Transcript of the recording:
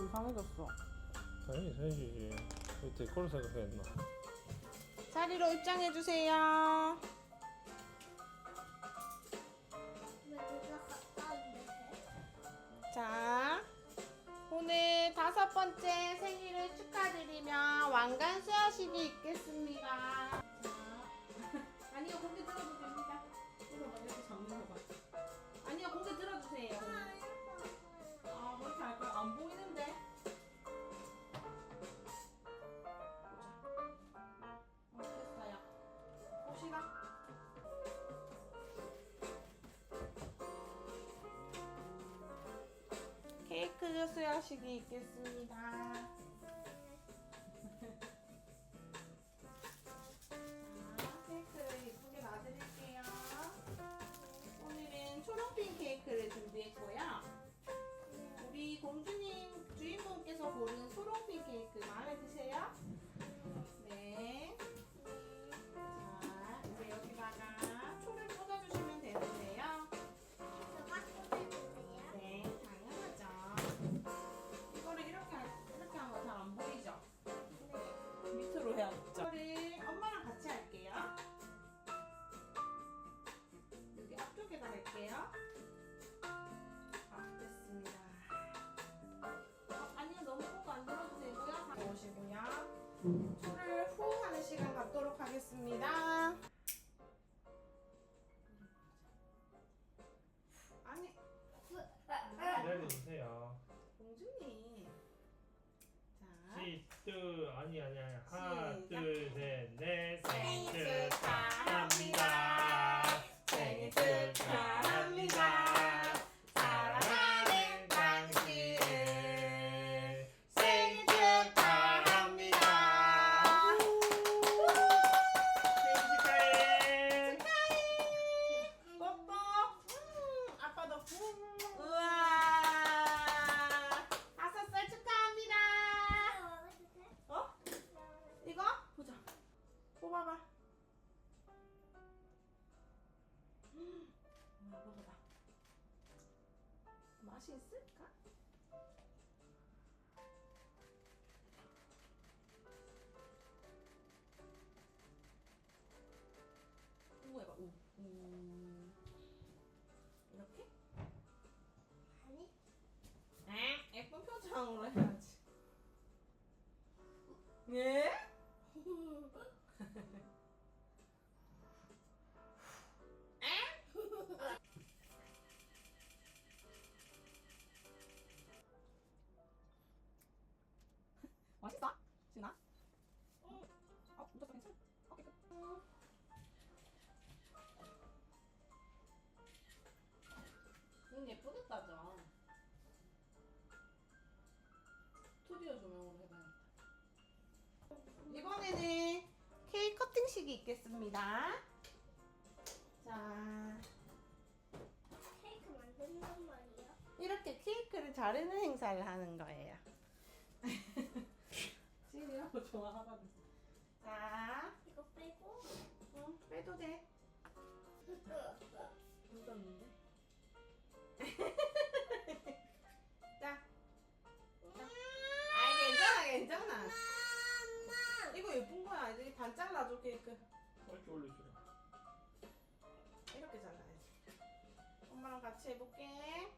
강해졌어. 당연히 생기지. 왜 데코를 생각했나? 자리로 입장해주세요. 왜 누가? 자, 오늘 다섯 번째 생일을 축하드리며 왕관 수여식이 있겠습니다. 자, 아니요, 들어도 됩니 수여식이 있겠습니다. 해야겠죠. 이거를 엄마랑 같이 할게요. 여기 앞쪽에다 할게요. 아, 됐습니다. 어, 아니요, 너무 꼭안 들어도 되고요. 넣으시고요. 초를 후 하는 시간 갖도록 하겠습니다. 아니, 기다려주세요. 자. 시트 아니 아니 아니 하나. 둘셋넷 생일 맛이 있을까? 우 해봐, 우. 우. 이렇게? 아니 에? 예쁜 표정으로 해야지. 예? 예쁘겠다, 죠 스튜디오 조명으로 해봐야겠다. 이번에는 케이크 커팅식이 있겠습니다. 자, 케이크 만든단 말이야? 이렇게 케이크를 자르는 행사를 하는 거예요. 지리라고 좋아하거든. 자, 이거 빼고 응, 빼도 돼. 반 잘라줘, 케이크. 이렇게 올려주라. 이렇게 잘라야지. 엄마랑 같이 해볼게.